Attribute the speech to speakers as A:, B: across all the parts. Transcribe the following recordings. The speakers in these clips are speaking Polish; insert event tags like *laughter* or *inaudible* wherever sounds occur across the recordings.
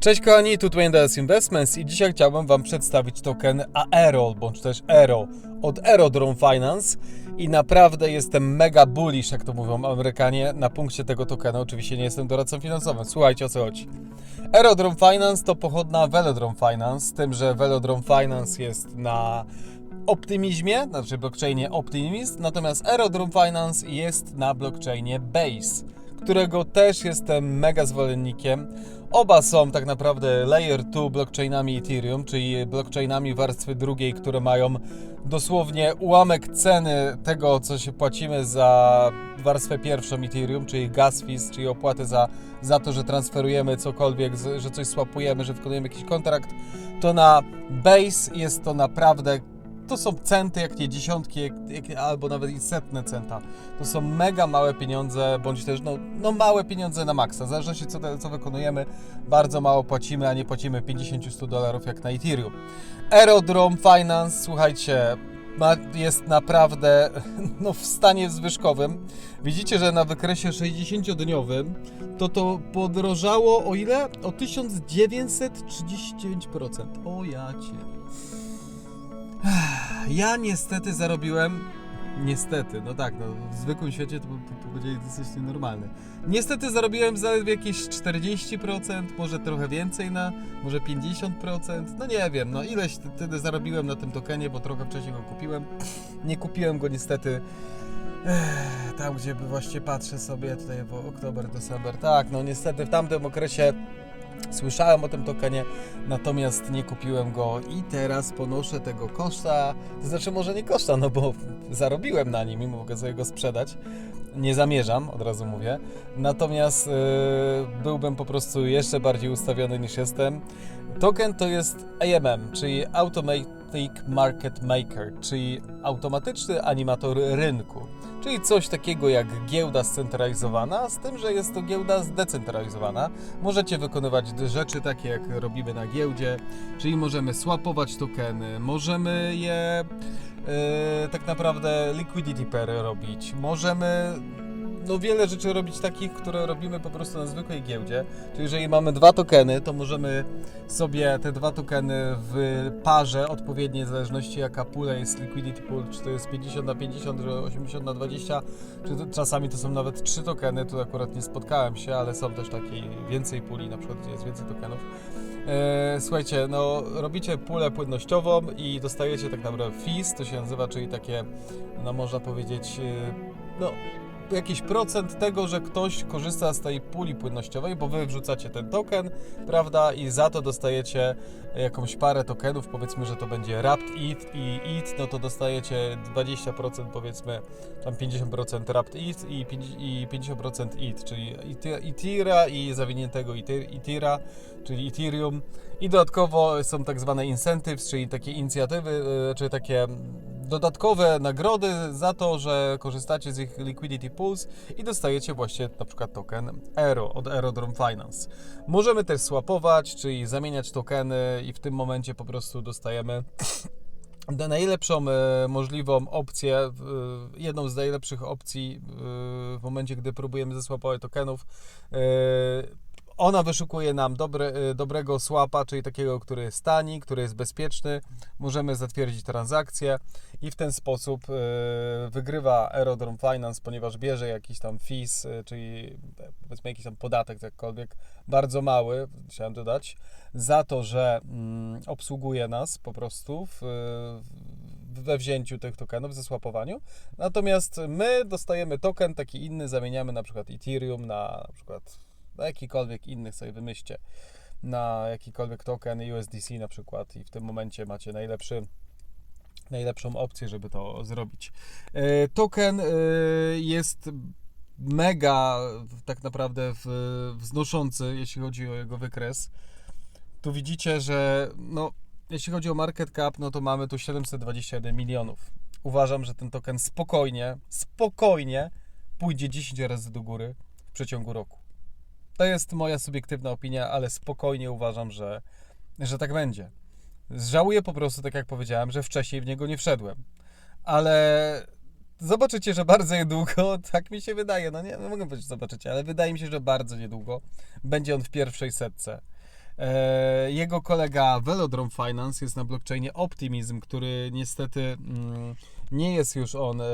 A: Cześć kochani, tu Twaindas Investments i dzisiaj chciałbym Wam przedstawić token Aero, bądź też Aero od Aerodrome Finance i naprawdę jestem mega bullish, jak to mówią Amerykanie, na punkcie tego tokenu. Oczywiście nie jestem doradcą finansowym, słuchajcie o co chodzi. Aerodrome Finance to pochodna Velodrome Finance, z tym, że Velodrome Finance jest na optymizmie, znaczy blockchainie Optimist, natomiast Aerodrome Finance jest na blockchainie Base, którego też jestem mega zwolennikiem. Oba są tak naprawdę layer 2 blockchainami Ethereum, czyli blockchainami warstwy drugiej, które mają dosłownie ułamek ceny tego, co się płacimy za warstwę pierwszą Ethereum, czyli gas fees, czyli opłaty za, za to, że transferujemy cokolwiek, że coś swapujemy, że wykonujemy jakiś kontrakt, to na Base jest to naprawdę to są centy, jak nie dziesiątki, jak, jak, albo nawet i setne centa. To są mega małe pieniądze, bądź też no, no małe pieniądze na maksa. W zależności co, co wykonujemy, bardzo mało płacimy, a nie płacimy 50-100 dolarów jak na Ethereum. Aerodrome Finance, słuchajcie, ma, jest naprawdę *laughs* no, w stanie zwyżkowym. Widzicie, że na wykresie 60-dniowym to to podrożało o ile? O 1939%. O jacie. Ja niestety zarobiłem. Niestety, no tak, no, w zwykłym świecie to, będzie dosyć nienormalne. Niestety zarobiłem zaledwie jakieś 40%, może trochę więcej na, może 50%, no nie wiem, no ileś wtedy zarobiłem na tym tokenie, bo trochę wcześniej go kupiłem. Nie kupiłem go niestety tam, gdzie właśnie patrzę sobie tutaj w oktober, december. Tak, no niestety w tamtym okresie Słyszałem o tym tokenie, natomiast nie kupiłem go i teraz ponoszę tego koszta. To znaczy, może nie koszta, no bo zarobiłem na nim i mogę sobie go sprzedać. Nie zamierzam, od razu mówię. Natomiast yy, byłbym po prostu jeszcze bardziej ustawiony niż jestem. Token to jest AMM, czyli Automatic Market Maker, czyli automatyczny animator rynku. Czyli coś takiego jak giełda scentralizowana, z tym, że jest to giełda zdecentralizowana. Możecie wykonywać rzeczy takie, jak robimy na giełdzie, czyli możemy swapować tokeny, możemy je e, tak naprawdę liquidity pair robić, możemy no wiele rzeczy robić takich, które robimy po prostu na zwykłej giełdzie. Czyli jeżeli mamy dwa tokeny, to możemy sobie te dwa tokeny w parze odpowiedniej, w zależności jaka pula jest liquidity pool, czy to jest 50 na 50, czy 80 na 20, czy to, czasami to są nawet trzy tokeny, tu akurat nie spotkałem się, ale są też takie więcej puli, na przykład gdzie jest więcej tokenów. E, słuchajcie, no robicie pulę płynnościową i dostajecie tak naprawdę fees, to się nazywa, czyli takie, no można powiedzieć, e, no jakiś procent tego, że ktoś korzysta z tej puli płynnościowej, bo wy wrzucacie ten token, prawda, i za to dostajecie jakąś parę tokenów, powiedzmy, że to będzie Wrapped ETH i ETH, no to dostajecie 20% powiedzmy, tam 50% Wrapped ETH i pięć- i 50% ETH, czyli Ethera i zawiniętego Ethera, czyli Ethereum. I dodatkowo są tak zwane incentives, czyli takie inicjatywy, e, czy takie dodatkowe nagrody za to, że korzystacie z ich liquidity pools i dostajecie właśnie na przykład token Aero od Aerodrome Finance. Możemy też swapować, czyli zamieniać tokeny i w tym momencie po prostu dostajemy *coughs* na najlepszą e, możliwą opcję, e, jedną z najlepszych opcji w momencie, gdy próbujemy zesłapować tokenów. Ona wyszukuje nam dobre, e, dobrego swapa, czyli takiego, który jest tani, który jest bezpieczny. Możemy zatwierdzić transakcję i w ten sposób e, wygrywa Aerodrome Finance, ponieważ bierze jakiś tam fees, e, czyli e, powiedzmy jakiś tam podatek, jakkolwiek, bardzo mały, chciałem dodać, za to, że mm, obsługuje nas po prostu w, w, we wzięciu tych tokenów, ze swapowaniu. Natomiast my dostajemy token taki inny, zamieniamy na przykład Ethereum na na przykład na jakikolwiek inny sobie wymyślcie na jakikolwiek token USDC na przykład i w tym momencie macie najlepszy najlepszą opcję, żeby to zrobić. E, Token e, jest mega tak naprawdę wznoszący, jeśli chodzi o jego wykres. Tu widzicie, że no, jeśli chodzi o market cap, no to mamy tu 721 milionów. Uważam, że ten token spokojnie, spokojnie pójdzie 10 razy do góry w przeciągu roku. To jest moja subiektywna opinia, ale spokojnie uważam, że, że tak będzie. Żałuję po prostu, tak jak powiedziałem, że wcześniej w niego nie wszedłem. Ale zobaczycie, że bardzo niedługo, *laughs* tak mi się wydaje, no nie no mogę powiedzieć, zobaczycie, ale wydaje mi się, że bardzo niedługo będzie on w pierwszej setce. E, Jego kolega Velodrome Finance jest na blockchainie Optimism, który niestety mm, nie jest już on e,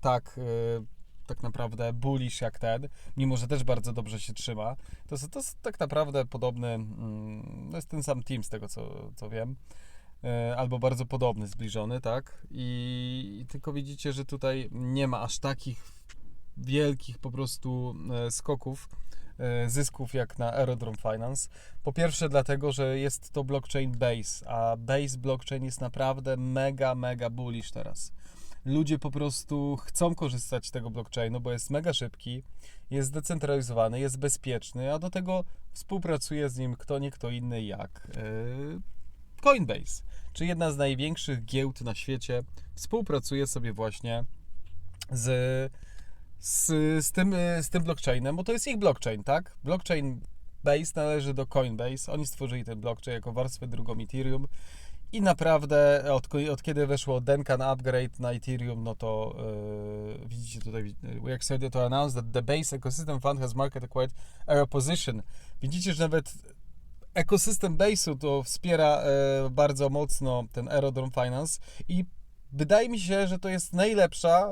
A: tak, e, tak naprawdę bullish jak ten, mimo że też bardzo dobrze się trzyma. To, jest- to jest tak naprawdę podobny, mm, to jest ten sam team z tego co, co wiem. E, Albo bardzo podobny, zbliżony, tak? I, I tylko widzicie, że tutaj nie ma aż takich wielkich po prostu e, skoków e, zysków jak na Aerodrome Finance. Po pierwsze dlatego, że jest to blockchain Base, a Base blockchain jest naprawdę mega, mega bullish teraz. Ludzie po prostu chcą korzystać z tego blockchainu, bo jest mega szybki, jest zdecentralizowany, jest bezpieczny, a do tego współpracuje z nim kto nie kto inny jak e, Coinbase, czy jedna z największych giełd na świecie, współpracuje sobie właśnie z z, z, tym, e, z tym blockchainem, bo to jest ich blockchain, tak? Blockchain Base należy do Coinbase. Oni stworzyli ten blockchain jako warstwę drugą Ethereum. I naprawdę od, od kiedy weszło Denkan Upgrade na Ethereum, no to yy, widzicie tutaj, we excited to announce that the Base Ecosystem Fund has market acquired a position. Widzicie, że nawet ekosystem Base'u to wspiera e, bardzo mocno ten Aerodrome Finance i wydaje mi się, że to jest najlepsza,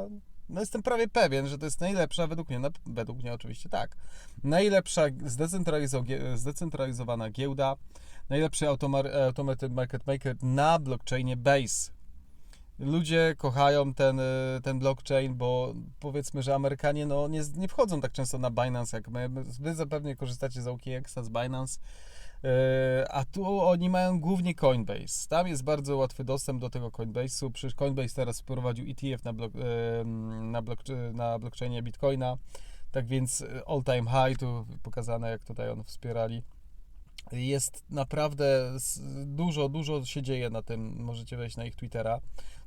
A: no jestem prawie pewien, że to jest najlepsza, według mnie, na- według mnie oczywiście tak, najlepsza zdecentralizo- zdecentralizowana giełda, najlepszy automated market maker na blockchainie Base. Ludzie kochają ten, ten blockchain, bo powiedzmy, że Amerykanie no, nie, nie wchodzą tak często na Binance jak my. Wy zapewne korzystacie z OKX, z Binance. E, A tu oni mają głównie Coinbase. Tam jest bardzo łatwy dostęp do tego Coinbase'u. Przecież Coinbase teraz wprowadził ETF na, blok, e, na, blok, na blockchainie Bitcoina. Tak więc all time high, tu pokazane jak tutaj on wspierali. Jest naprawdę dużo, dużo się dzieje na tym. Możecie wejść na ich Twittera.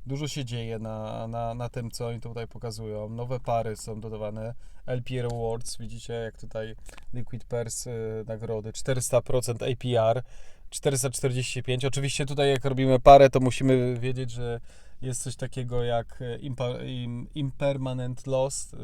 A: Dużo się dzieje na, na, na tym, co oni tutaj pokazują. Nowe pary są dodawane. LP Rewards, widzicie jak tutaj Liquid Pairs y, nagrody, 400% APR, 445. Oczywiście tutaj jak robimy parę, to musimy wiedzieć, że jest coś takiego jak im- impermanent loss.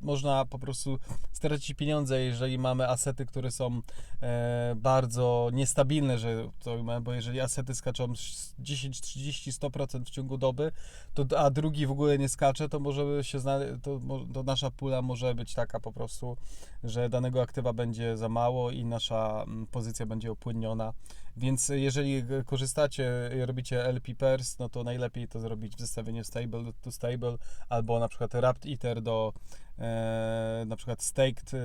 A: Można po prostu stracić pieniądze, jeżeli mamy asety, które są e, bardzo niestabilne, że to, bo jeżeli asety skaczą z 10, 30, 100% w ciągu doby, to, a drugi w ogóle nie skacze, to może się to, to nasza pula może być taka po prostu, że danego aktywa będzie za mało i nasza mm, pozycja będzie opłynniona. Więc jeżeli korzystacie i robicie LP pairs, no to najlepiej to zrobić w zestawieniu stable to stable albo na przykład wrapped ether do e, na przykład staked e,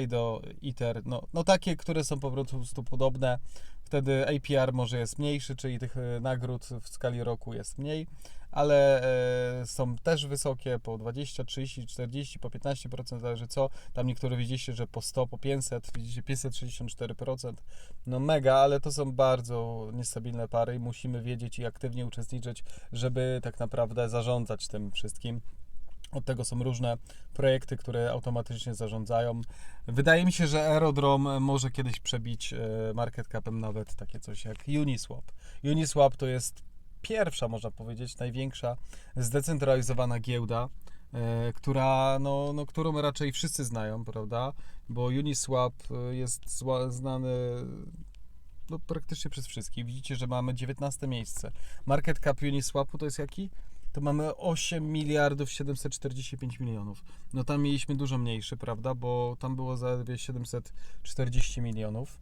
A: Lido ether, no, no takie, które są po prostu podobne. Wtedy APR może jest mniejszy, czyli tych e, nagród w skali roku jest mniej, ale e, są też wysokie po 20, 30, 40, po 15%, zależy co. Tam niektóre widzieliście, że po 100, po 500, widzicie 564%. No mega, ale to są bardzo niestabilne pary i musimy wiedzieć i aktywnie uczestniczyć, żeby tak naprawdę zarządzać tym wszystkim. Od tego są różne projekty, które automatycznie zarządzają. Wydaje mi się, że Aerodrome może kiedyś przebić e, market capem nawet takie coś jak Uniswap. Uniswap to jest pierwsza, można powiedzieć, największa zdecentralizowana giełda, e, która, no, no, którą raczej wszyscy znają, prawda? Bo Uniswap e, jest znany no, praktycznie przez wszystkich. Widzicie, że mamy 19 miejsce. Market cap Uniswapu to jest jaki? To mamy 8 miliardów 745 milionów. No tam mieliśmy dużo mniejszy, prawda? Bo tam było zaledwie 740 milionów.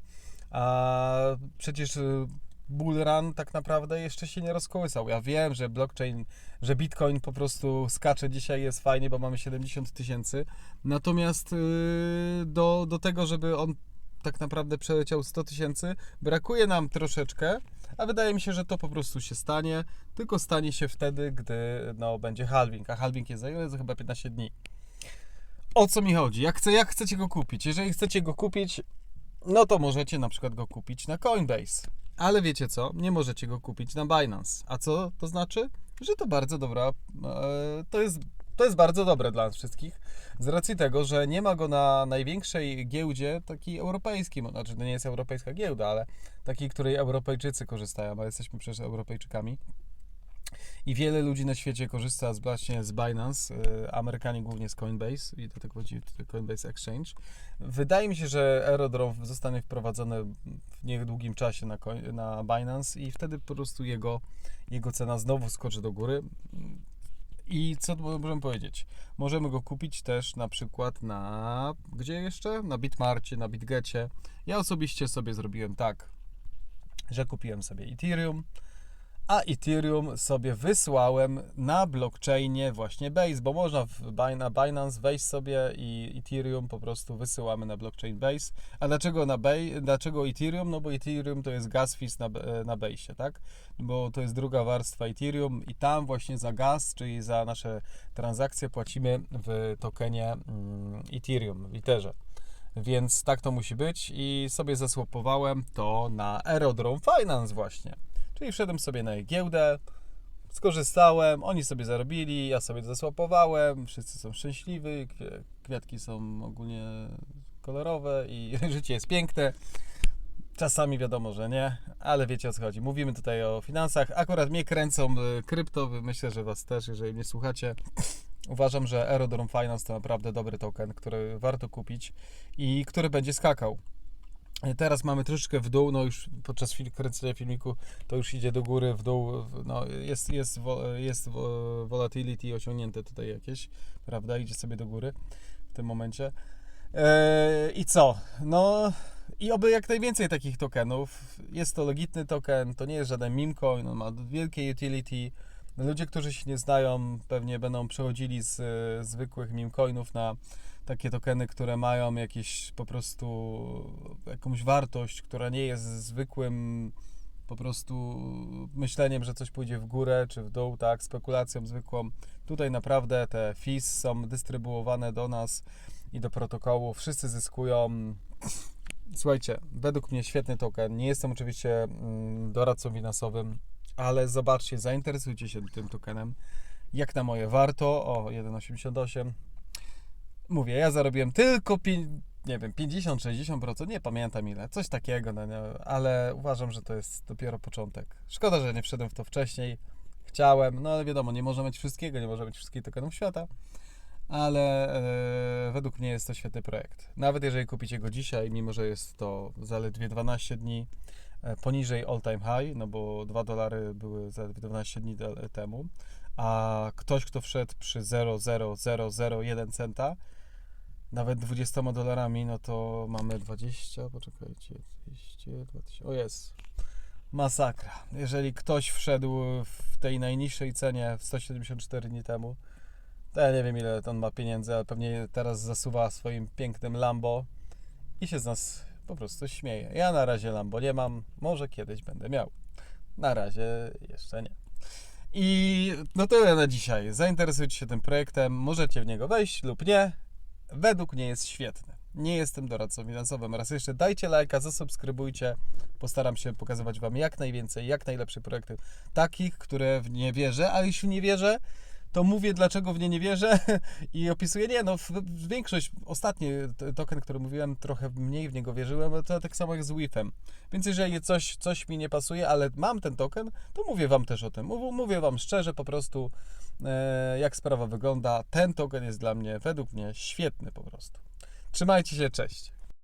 A: A przecież y, bull run tak naprawdę jeszcze się nie rozkołysał. Ja wiem, że blockchain, że bitcoin po prostu skacze dzisiaj jest fajnie, bo mamy 70 tysięcy. Natomiast y, do, do tego, żeby on tak naprawdę przeleciał 100 tysięcy, brakuje nam troszeczkę, a wydaje mi się, że to po prostu się stanie, tylko stanie się wtedy, gdy no, będzie halving, a halving jest za ile? Za chyba 15 dni. O co mi chodzi? Jak, jak chcecie go kupić? Jeżeli chcecie go kupić, no to możecie na przykład go kupić na Coinbase. Ale wiecie co? Nie możecie go kupić na Binance. A co to znaczy? Że to bardzo dobra, e, to jest, to jest bardzo dobre dla nas wszystkich, z racji tego, że nie ma go na największej giełdzie, takiej europejskiej, znaczy to nie jest europejska giełda, ale takiej, której Europejczycy korzystają, a jesteśmy przecież Europejczykami. I wiele ludzi na świecie korzysta z, właśnie z Binance, y, Amerykanie głównie z Coinbase i dlatego chodzi tutaj Coinbase Exchange. Wydaje mi się, że Aerodrome zostanie wprowadzony w niedługim czasie na, na Binance i wtedy po prostu jego, jego cena znowu skoczy do góry. I co możemy powiedzieć? Możemy go kupić też na przykład na. Gdzie jeszcze? Na Bitmarcie, na Bitgecie. Ja osobiście sobie zrobiłem tak, że kupiłem sobie Ethereum, a Ethereum sobie wysłałem na blockchainie właśnie Base, bo można w, na Binance wejść sobie i Ethereum po prostu wysyłamy na blockchain Base. A dlaczego na Base, dlaczego Ethereum? No bo Ethereum to jest gas fees na, B- na Base, tak? Bo to jest druga warstwa Ethereum i tam właśnie za gas, czyli za nasze transakcje płacimy w tokenie mm, Ethereum, w Etherze. Więc tak to musi być i sobie zasłapowałem to na Aerodrome Finance właśnie. Czyli wszedłem sobie na ich giełdę, skorzystałem, oni sobie zarobili, ja sobie zasłapowałem, wszyscy są szczęśliwi, kwi- kwiatki są ogólnie kolorowe i *laughs* życie jest piękne. Czasami wiadomo, że nie, ale wiecie o co chodzi. Mówimy tutaj o finansach. Akurat mnie kręcą y, krypto, myślę, że Was też, jeżeli mnie słuchacie. Uważam, że Aerodrome Finance to naprawdę dobry token, który warto kupić i który będzie skakał. Teraz mamy troszeczkę w dół, no już podczas kręcenia filmiku to już idzie do góry, w dół, no jest, jest, jest volatility osiągnięte tutaj jakieś, prawda, idzie sobie do góry w tym momencie. Eee, I co? No i oby jak najwięcej takich tokenów. Jest to legitny token, to nie jest żaden meme coin, on ma wielkie utility. Ludzie, którzy się nie znają, pewnie będą przechodzili z e, zwykłych meme coinów na takie tokeny, które mają jakieś po prostu jakąś wartość, która nie jest zwykłym po prostu myśleniem, że coś pójdzie w górę czy w dół, tak, spekulacją zwykłą. Tutaj naprawdę te fees są dystrybuowane do nas i do protokołu. Wszyscy zyskują. Słuchajcie, według mnie świetny token. Nie jestem oczywiście mm, doradcą finansowym, ale zobaczcie, zainteresujcie się tym tokenem. Jak na moje warto. O, 1,88. Mówię, ja zarobiłem tylko nie wiem, 50-60%, nie pamiętam ile, coś takiego, no nie, ale uważam, że to jest dopiero początek. Szkoda, że nie wszedłem w to wcześniej. Chciałem, no ale wiadomo, nie można mieć wszystkiego, nie można mieć wszystkich tokenów świata, ale e, według mnie jest to świetny projekt. Nawet jeżeli kupicie go dzisiaj, mimo że jest to zaledwie 12 dni e, poniżej all time high, no bo 2 dolary były zaledwie 12 dni temu, a ktoś, kto wszedł przy 0,0001 centa, nawet 20 dolarami, no to mamy 20, poczekajcie, 200, 2000, o jest, masakra. Jeżeli ktoś wszedł w tej najniższej cenie w 174 dni temu, to ja nie wiem ile on ma pieniędzy, ale pewnie teraz zasuwa swoim pięknym Lambo i się z nas po prostu śmieje. Ja na razie Lambo nie mam, może kiedyś będę miał. Na razie jeszcze nie. I no tyle na dzisiaj. Zainteresujcie się tym projektem, możecie w niego wejść lub nie. Według mnie jest świetny. Nie jestem doradcą finansowym. Raz jeszcze dajcie lajka, zasubskrybujcie. Postaram się pokazywać Wam jak najwięcej, jak najlepsze projekty. Takich, które w nie wierzę, a jeśli nie wierzę, to mówię, dlaczego w nie nie wierzę *laughs* i opisuję. Nie, no, większość, ostatni token, który mówiłem, trochę mniej w niego wierzyłem, ale to tak samo jak z WIF-em. Więc jeżeli coś, coś mi nie pasuje, ale mam ten token, to mówię Wam też o tym. Mów- Mówię Wam szczerze po prostu, jak sprawa wygląda. Ten token jest dla mnie, według mnie, świetny po prostu. Trzymajcie się, cześć.